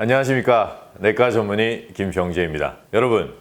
안녕하십니까. 내과 전문의 김병재입니다. 여러분,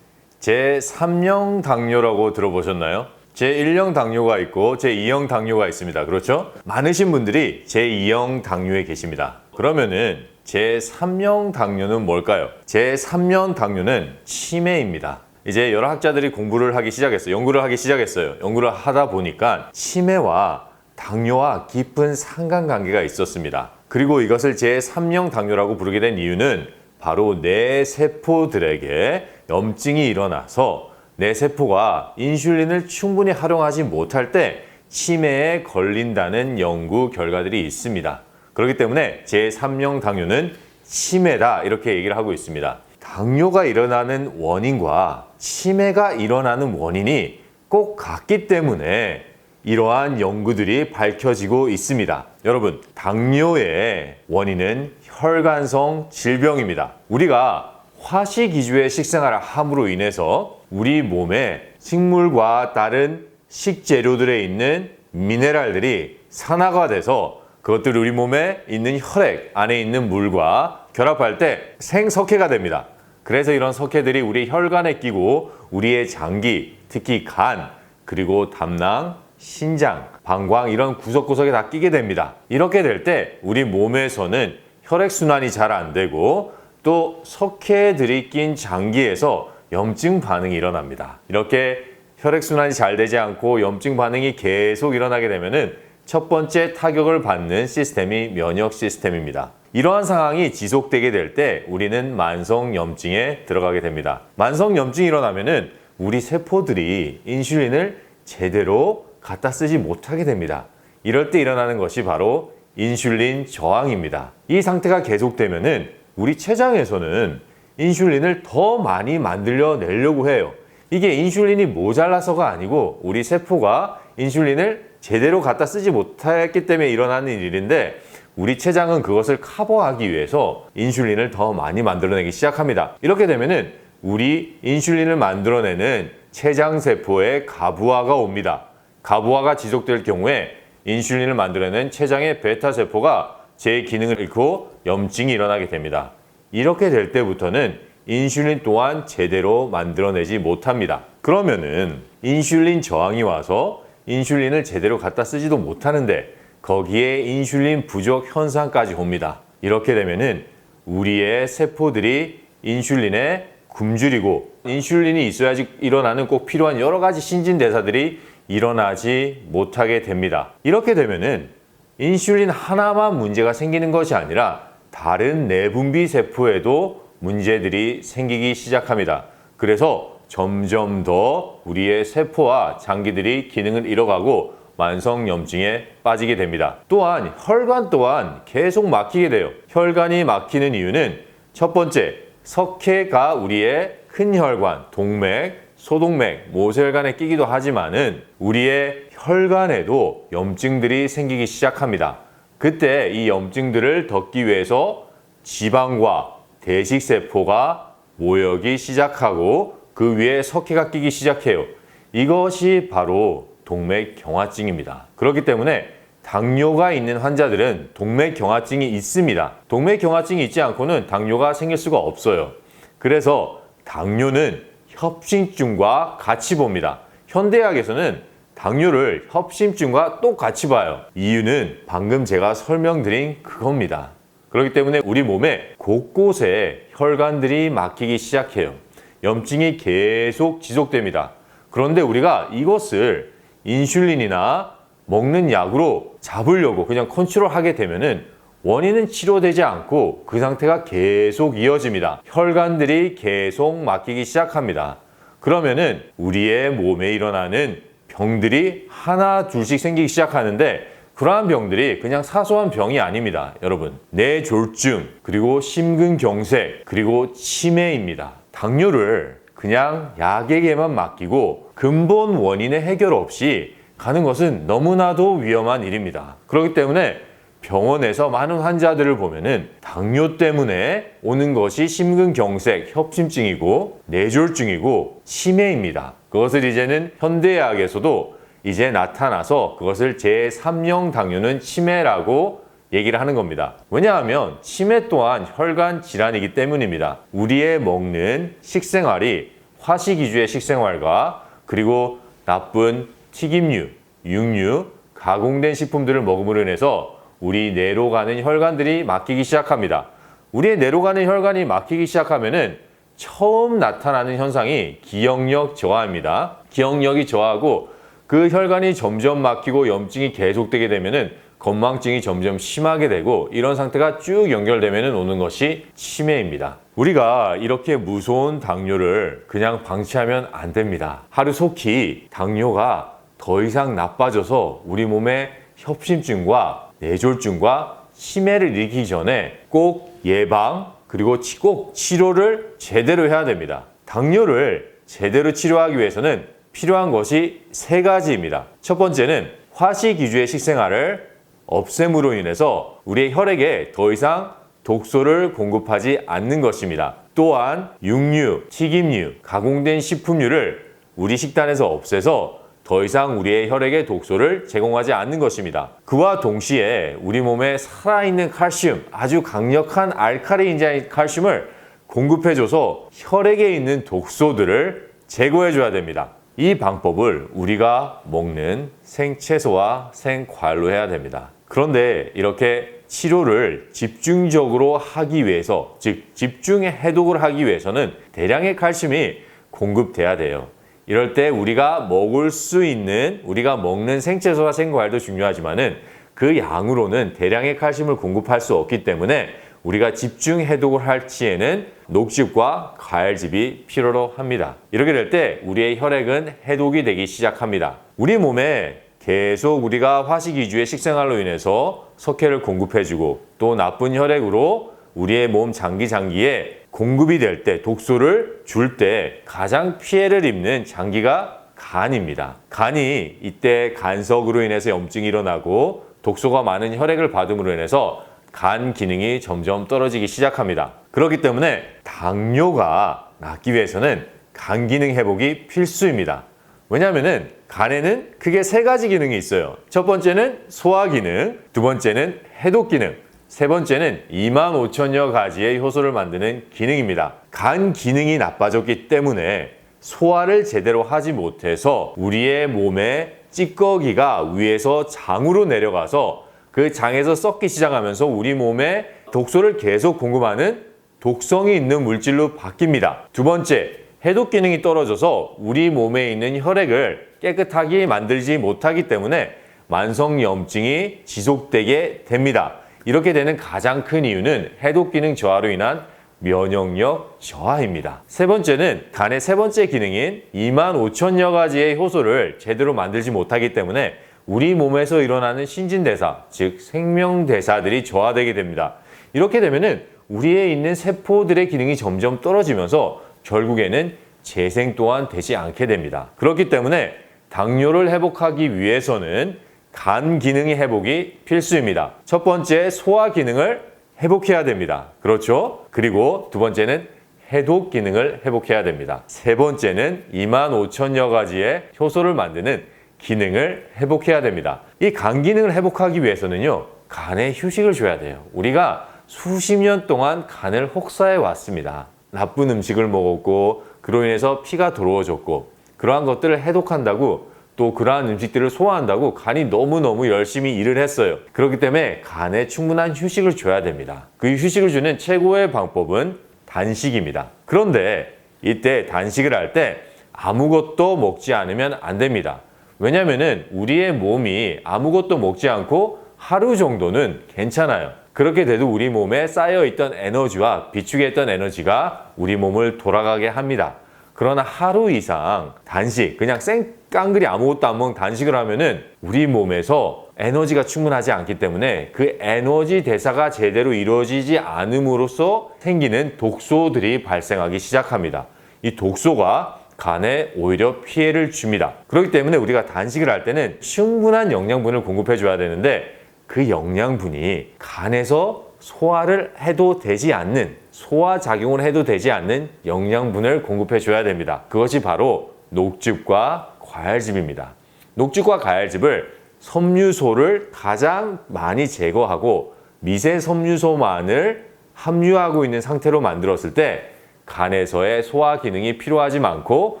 제3형 당뇨라고 들어보셨나요? 제1형 당뇨가 있고 제2형 당뇨가 있습니다. 그렇죠? 많으신 분들이 제2형 당뇨에 계십니다. 그러면은 제3형 당뇨는 뭘까요? 제3형 당뇨는 치매입니다. 이제 여러 학자들이 공부를 하기 시작했어요. 연구를 하기 시작했어요. 연구를 하다 보니까 치매와 당뇨와 깊은 상관관계가 있었습니다. 그리고 이것을 제3형 당뇨라고 부르게 된 이유는 바로 뇌 세포들에게 염증이 일어나서 뇌 세포가 인슐린을 충분히 활용하지 못할 때 치매에 걸린다는 연구 결과들이 있습니다. 그렇기 때문에 제3형 당뇨는 치매다 이렇게 얘기를 하고 있습니다. 당뇨가 일어나는 원인과 치매가 일어나는 원인이 꼭 같기 때문에 이러한 연구들이 밝혀지고 있습니다. 여러분, 당뇨의 원인은 혈관성 질병입니다. 우리가 화식이주의 식생활을 함으로 인해서 우리 몸에 식물과 다른 식재료들에 있는 미네랄들이 산화가 돼서 그것들이 우리 몸에 있는 혈액 안에 있는 물과 결합할 때 생석회가 됩니다. 그래서 이런 석회들이 우리 혈관에 끼고 우리의 장기, 특히 간, 그리고 담낭, 신장, 방광 이런 구석구석에 다 끼게 됩니다. 이렇게 될 때 우리 몸에서는 혈액 순환이 잘 안 되고 또 석회들이 낀 장기에서 염증 반응이 일어납니다. 이렇게 혈액 순환이 잘 되지 않고 염증 반응이 계속 일어나게 되면은 첫 번째 타격을 받는 시스템이 면역 시스템입니다. 이러한 상황이 지속되게 될 때 우리는 만성 염증에 들어가게 됩니다. 만성 염증이 일어나면은 우리 세포들이 인슐린을 제대로 갖다 쓰지 못하게 됩니다. 이럴 때 일어나는 것이 바로 인슐린 저항입니다. 이 상태가 계속되면은 우리 췌장에서는 인슐린을 더 많이 만들려 내려고 해요. 이게 인슐린이 모자라서가 아니고 우리 세포가 인슐린을 제대로 갖다 쓰지 못했기 때문에 일어나는 일인데 우리 췌장은 그것을 커버하기 위해서 인슐린을 더 많이 만들어내기 시작합니다. 이렇게 되면은 우리 인슐린을 만들어내는 췌장 세포에 가부화가 옵니다. 가부화가 지속될 경우에 인슐린을 만들어내는 췌장의 베타 세포가 제 기능을 잃고 염증이 일어나게 됩니다. 이렇게 될 때부터는 인슐린 또한 제대로 만들어내지 못합니다. 그러면은 인슐린 저항이 와서 인슐린을 제대로 갖다 쓰지도 못하는데 거기에 인슐린 부족 현상까지 옵니다. 이렇게 되면은 우리의 세포들이 인슐린에 굶주리고 인슐린이 있어야지 일어나는 꼭 필요한 여러 가지 신진대사들이 일어나지 못하게 됩니다. 이렇게 되면은 인슐린 하나만 문제가 생기는 것이 아니라 다른 내분비 세포에도 문제들이 생기기 시작합니다. 그래서 점점 더 우리의 세포와 장기들이 기능을 잃어가고 만성 염증에 빠지게 됩니다. 또한 혈관 또한 계속 막히게 돼요. 혈관이 막히는 이유는 첫 번째, 석회가 우리의 큰 혈관, 동맥, 소동맥, 모세혈관에 끼기도 하지만은 우리의 혈관에도 염증들이 생기기 시작합니다. 그때 이 염증들을 덮기 위해서 지방과 대식세포가 모여기 시작하고 그 위에 석회가 끼기 시작해요. 이것이 바로 동맥경화증입니다. 그렇기 때문에 당뇨가 있는 환자들은 동맥경화증이 있습니다. 동맥경화증이 있지 않고는 당뇨가 생길 수가 없어요. 그래서 당뇨는 협심증과 같이 봅니다. 현대학에서는 당뇨를 협심증과 똑같이 봐요. 이유는 방금 제가 설명드린 그겁니다. 그렇기 때문에 우리 몸에 곳곳에 혈관들이 막히기 시작해요. 염증이 계속 지속됩니다. 그런데 우리가 이것을 인슐린이나 먹는 약으로 잡으려고 그냥 컨트롤 하게 되면은 원인은 치료되지 않고 그 상태가 계속 이어집니다. 혈관들이 계속 막히기 시작합니다. 그러면은 우리의 몸에 일어나는 병들이 하나 둘씩 생기기 시작하는데 그러한 병들이 그냥 사소한 병이 아닙니다. 여러분. 뇌졸중, 그리고 심근경색, 그리고 치매입니다. 당뇨를 그냥 약에게만 맡기고 근본 원인의 해결 없이 가는 것은 너무나도 위험한 일입니다. 그렇기 때문에 병원에서 많은 환자들을 보면은 당뇨 때문에 오는 것이 심근경색, 협심증이고 뇌졸중이고 치매입니다. 그것을 이제는 현대의학에서도 이제 나타나서 그것을 제3형 당뇨는 치매라고 얘기를 하는 겁니다. 왜냐하면 치매 또한 혈관 질환이기 때문입니다. 우리의 먹는 식생활이 화식 위주의 식생활과 그리고 나쁜 튀김류, 육류, 가공된 식품들을 먹음으로 인해서 우리 뇌로 가는 혈관들이 막히기 시작합니다. 우리의 뇌로 가는 혈관이 막히기 시작하면은 처음 나타나는 현상이 기억력 저하입니다. 기억력이 저하고 그 혈관이 점점 막히고 염증이 계속되게 되면은 건망증이 점점 심하게 되고 이런 상태가 쭉 연결되면 오는 것이 치매입니다. 우리가 이렇게 무서운 당뇨를 그냥 방치하면 안 됩니다. 하루 속히 당뇨가 더 이상 나빠져서 우리 몸에 협심증과 뇌졸중과 치매를 일으키기 전에 꼭 예방 그리고 치- 꼭 치료를 제대로 해야 됩니다. 당뇨를 제대로 치료하기 위해서는 필요한 것이 세 가지입니다. 첫 번째는 화식 위주의 식생활을 없앰으로 인해서 우리의 혈액에 더 이상 독소를 공급하지 않는 것입니다. 또한 육류, 튀김류, 가공된 식품류를 우리 식단에서 없애서 더 이상 우리의 혈액에 독소를 제공하지 않는 것입니다. 그와 동시에 우리 몸에 살아있는 칼슘, 아주 강력한 알카리인자인 칼슘을 공급해줘서 혈액에 있는 독소들을 제거해줘야 됩니다. 이 방법을 우리가 먹는 생채소와 생과일로 해야 됩니다. 그런데 이렇게 치료를 집중적으로 하기 위해서, 즉 집중의 해독을 하기 위해서는 대량의 칼슘이 공급돼야 돼요. 이럴 때 우리가 먹을 수 있는 우리가 먹는 생채소와 생과일도 중요하지만은 그 양으로는 대량의 칼슘을 공급할 수 없기 때문에 우리가 집중 해독을 할 시에는 녹즙과 과일즙이 필요로 합니다. 이렇게 될 때 우리의 혈액은 해독이 되기 시작합니다. 우리 몸에 계속 우리가 화식 위주의 식생활로 인해서 석회를 공급해주고 또 나쁜 혈액으로 우리의 몸 장기 장기에 공급이 될 때 독소를 줄 때 가장 피해를 입는 장기가 간입니다. 간이 이때 간석으로 인해서 염증이 일어나고 독소가 많은 혈액을 받음으로 인해서 간 기능이 점점 떨어지기 시작합니다. 그렇기 때문에 당뇨가 낫기 위해서는 간 기능 회복이 필수입니다. 왜냐하면은 간에는 크게 세 가지 기능이 있어요. 첫 번째는 소화 기능, 두 번째는 해독 기능, 세 번째는 2만 5천여 가지의 효소를 만드는 기능입니다. 간 기능이 나빠졌기 때문에 소화를 제대로 하지 못해서 우리의 몸에 찌꺼기가 위에서 장으로 내려가서 그 장에서 썩기 시작하면서 우리 몸에 독소를 계속 공급하는 독성이 있는 물질로 바뀝니다. 두 번째, 해독 기능이 떨어져서 우리 몸에 있는 혈액을 깨끗하게 만들지 못하기 때문에 만성 염증이 지속되게 됩니다. 이렇게 되는 가장 큰 이유는 해독 기능 저하로 인한 면역력 저하입니다. 세 번째는 간의 세 번째 기능인 2만 5천여 가지의 효소를 제대로 만들지 못하기 때문에 우리 몸에서 일어나는 신진대사, 즉 생명대사들이 저하되게 됩니다. 이렇게 되면은 우리에 있는 세포들의 기능이 점점 떨어지면서 결국에는 재생 또한 되지 않게 됩니다. 그렇기 때문에 당뇨를 회복하기 위해서는 간 기능의 회복이 필수입니다. 첫 번째 소화 기능을 회복해야 됩니다. 그렇죠? 그리고 두 번째는 해독 기능을 회복해야 됩니다. 세 번째는 2만 5천여 가지의 효소를 만드는 기능을 회복해야 됩니다. 이 간 기능을 회복하기 위해서는요, 간에 휴식을 줘야 돼요. 우리가 수십 년 동안 간을 혹사해 왔습니다. 나쁜 음식을 먹었고, 그로 인해서 피가 더러워졌고, 그러한 것들을 해독한다고 또 그러한 음식들을 소화한다고 간이 너무너무 열심히 일을 했어요. 그렇기 때문에 간에 충분한 휴식을 줘야 됩니다. 그 휴식을 주는 최고의 방법은 단식입니다. 그런데 이때 단식을 할 때 아무것도 먹지 않으면 안 됩니다. 왜냐면은 우리의 몸이 아무것도 먹지 않고 하루 정도는 괜찮아요. 그렇게 돼도 우리 몸에 쌓여있던 에너지와 비축해 있던 에너지가 우리 몸을 돌아가게 합니다. 그러나 하루 이상 단식, 그냥 생 깡그리 아무것도 안 먹는 단식을 하면은 우리 몸에서 에너지가 충분하지 않기 때문에 그 에너지 대사가 제대로 이루어지지 않음으로써 생기는 독소들이 발생하기 시작합니다. 이 독소가 간에 오히려 피해를 줍니다. 그렇기 때문에 우리가 단식을 할 때는 충분한 영양분을 공급해 줘야 되는데 그 영양분이 간에서 소화를 해도 되지 않는 소화 작용을 해도 되지 않는 영양분을 공급해 줘야 됩니다. 그것이 바로 녹즙과 과일즙입니다. 녹즙과 과일즙을 섬유소를 가장 많이 제거하고 미세 섬유소만을 함유하고 있는 상태로 만들었을 때 간에서의 소화 기능이 필요하지 않고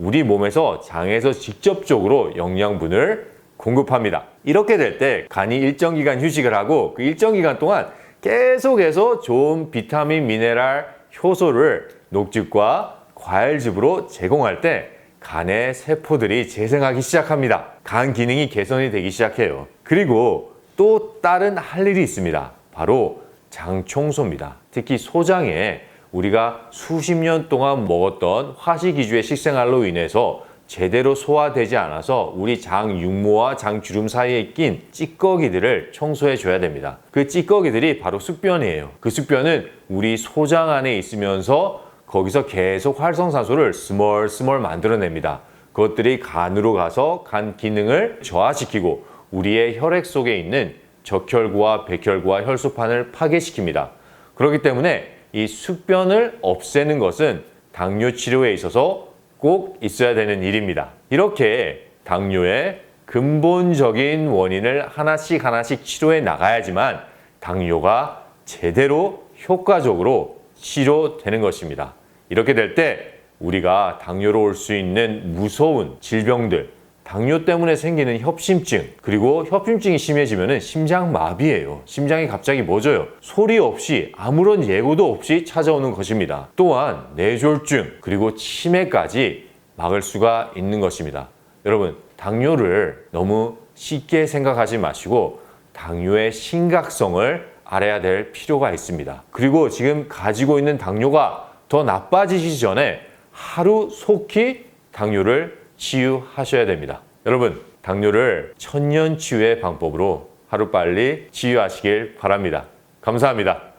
우리 몸에서 장에서 직접적으로 영양분을 공급합니다. 이렇게 될 때 간이 일정 기간 휴식을 하고 그 일정 기간 동안 계속해서 좋은 비타민, 미네랄, 효소를 녹즙과 과일즙으로 제공할 때 간의 세포들이 재생하기 시작합니다. 간 기능이 개선이 되기 시작해요. 그리고 또 다른 할 일이 있습니다. 바로 장 청소입니다. 특히 소장에 우리가 수십 년 동안 먹었던 화식이주의 식생활로 인해서 제대로 소화되지 않아서 우리 장 육모와 장 주름 사이에 낀 찌꺼기들을 청소해 줘야 됩니다. 그 찌꺼기들이 바로 숙변이에요. 그 숙변은 우리 소장 안에 있으면서 거기서 계속 활성산소를 스멀스멀 만들어냅니다. 그것들이 간으로 가서 간 기능을 저하시키고 우리의 혈액 속에 있는 적혈구와 백혈구와 혈소판을 파괴시킵니다. 그렇기 때문에 이 숙변을 없애는 것은 당뇨 치료에 있어서 꼭 있어야 되는 일입니다. 이렇게 당뇨의 근본적인 원인을 하나씩 하나씩 치료해 나가야지만 당뇨가 제대로 효과적으로 치료되는 것입니다. 이렇게 될 때 우리가 당뇨로 올 수 있는 무서운 질병들, 당뇨 때문에 생기는 협심증, 그리고 협심증이 심해지면 심장 마비예요. 심장이 갑자기 멎어요. 소리 없이 아무런 예고도 없이 찾아오는 것입니다. 또한 뇌졸중, 그리고 치매까지 막을 수가 있는 것입니다. 여러분, 당뇨를 너무 쉽게 생각하지 마시고 당뇨의 심각성을 알아야 될 필요가 있습니다. 그리고 지금 가지고 있는 당뇨가 더 나빠지시기 전에 하루 속히 당뇨를 치유하셔야 됩니다. 여러분, 당뇨를 천년 치유의 방법으로 하루 빨리 치유하시길 바랍니다. 감사합니다.